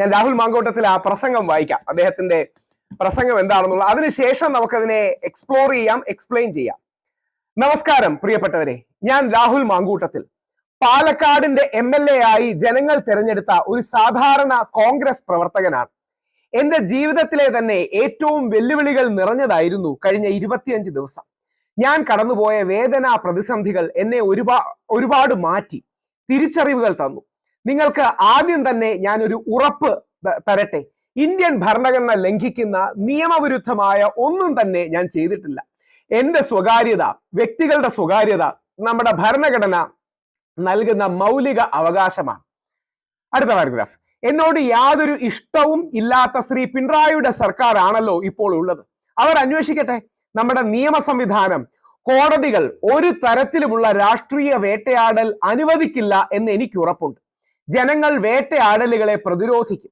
ഞാൻ രാഹുൽ മാങ്കോട്ടത്തിൽ ആ പ്രസംഗം വായിക്കാം. അദ്ദേഹത്തിന്റെ പ്രസംഗം എന്താണെന്നുള്ളത് അതിനുശേഷം നമുക്കതിനെ എക്സ്പ്ലോർ ചെയ്യാം എക്സ്പ്ലെയിൻ ചെയ്യാം. നമസ്കാരം പ്രിയപ്പെട്ടവരെ. ഞാൻ രാഹുൽ മാങ്കൂട്ടത്തിൽ. പാലക്കാടിന്റെ എം എൽ എ ആയി ജനങ്ങൾ തിരഞ്ഞെടുത്ത ഒരു സാധാരണ കോൺഗ്രസ് പ്രവർത്തകനാണ്. എന്റെ ജീവിതത്തിലെ തന്നെ ഏറ്റവും വെല്ലുവിളികൾ നിറഞ്ഞതായിരുന്നു കഴിഞ്ഞ ഇരുപത്തിയഞ്ച് ദിവസം. ഞാൻ കടന്നുപോയ വേദന പ്രതിസന്ധികൾ എന്നെ ഒരുപാ ഒരുപാട് മാറ്റി തിരിച്ചറിവുകൾ തന്നു. നിങ്ങൾക്ക് ആദ്യം തന്നെ ഞാൻ ഒരു ഉറപ്പ് തരട്ടെ. ഇന്ത്യൻ ഭരണഘടന ലംഘിക്കുന്ന നിയമവിരുദ്ധമായ ഒന്നും തന്നെ ഞാൻ ചെയ്തിട്ടില്ല. എന്റെ സ്വകാര്യത വ്യക്തികളുടെ സ്വകാര്യത നമ്മുടെ ഭരണഘടന നൽകുന്ന മൗലിക അവകാശമാണ്. അടുത്ത പാരഗ്രാഫ് എന്നോട് യാതൊരു ഇഷ്ടവും ഇല്ലാത്ത ശ്രീ പിണറായിയുടെ സർക്കാർ ആണല്ലോ ഇപ്പോൾ ഉള്ളത്. അവർ അന്വേഷിക്കട്ടെ. നമ്മുടെ നിയമ സംവിധാനം കോടതികൾ ഒരു തരത്തിലുമുള്ള രാഷ്ട്രീയ വേട്ടയാടൽ അനുവദിക്കില്ല എന്ന് എനിക്ക് ഉറപ്പുണ്ട്. ജനങ്ങൾ വേട്ടയാടലുകളെ പ്രതിരോധിക്കും.